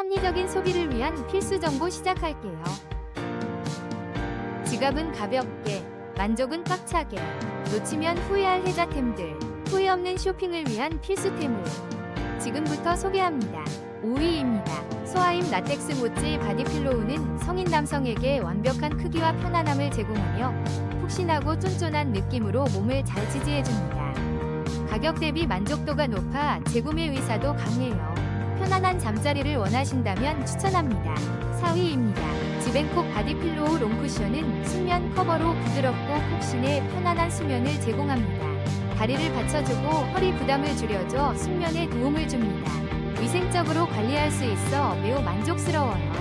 합리적인 소비를 위한 필수 정보 시작할게요. 지갑은 가볍게, 만족은 꽉차게, 놓치면 후회할 혜자템들, 후회 없는 쇼핑을 위한 필수템을 지금부터 소개합니다. 5위입니다. 소아임 라텍스 모찌 바디필로우는 성인 남성에게 완벽한 크기와 편안함을 제공하며 푹신하고 쫀쫀한 느낌으로 몸을 잘 지지해줍니다. 가격 대비 만족도가 높아 재구매 의사도 강해요. 편안한 잠자리를 원하신다면 추천합니다. 4위입니다. 지벤콕 바디필로우 롱쿠션은 수면 커버로 부드럽고 푹신해 편안한 수면을 제공합니다. 다리를 받쳐주고 허리 부담을 줄여줘 숙면에 도움을 줍니다. 위생적으로 관리할 수 있어 매우 만족스러워요.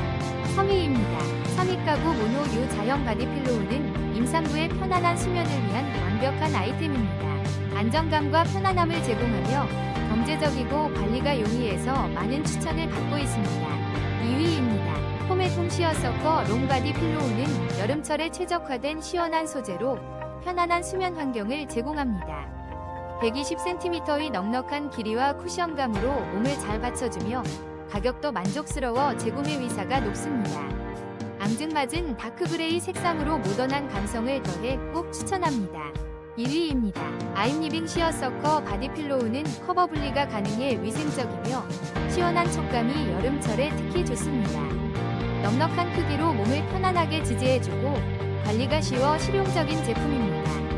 3위입니다. 3위 가구 모노 유 자형 바디필로우는 임산부의 편안한 수면을 위한 완벽한 아이템입니다. 안정감과 편안함을 제공하며 경제적이고 관리가 용이해서 많은 추천을 받고 있습니다. 2위입니다. 홈앤홈 시어서커 롱바디 필로우는 여름철에 최적화된 시원한 소재로 편안한 수면 환경을 제공합니다. 120cm의 넉넉한 길이와 쿠션감으로 몸을 잘 받쳐주며 가격도 만족스러워 재구매 위사가 높습니다. 앙증맞은 다크그레이 색상으로 모던한 감성을 더해 꼭 추천합니다. 1위입니다. 아임리빙 시어서커 바디필로우는 커버 분리가 가능해 위생적이며 시원한 촉감이 여름철에 특히 좋습니다. 넉넉한 크기로 몸을 편안하게 지지해주고 관리가 쉬워 실용적인 제품입니다.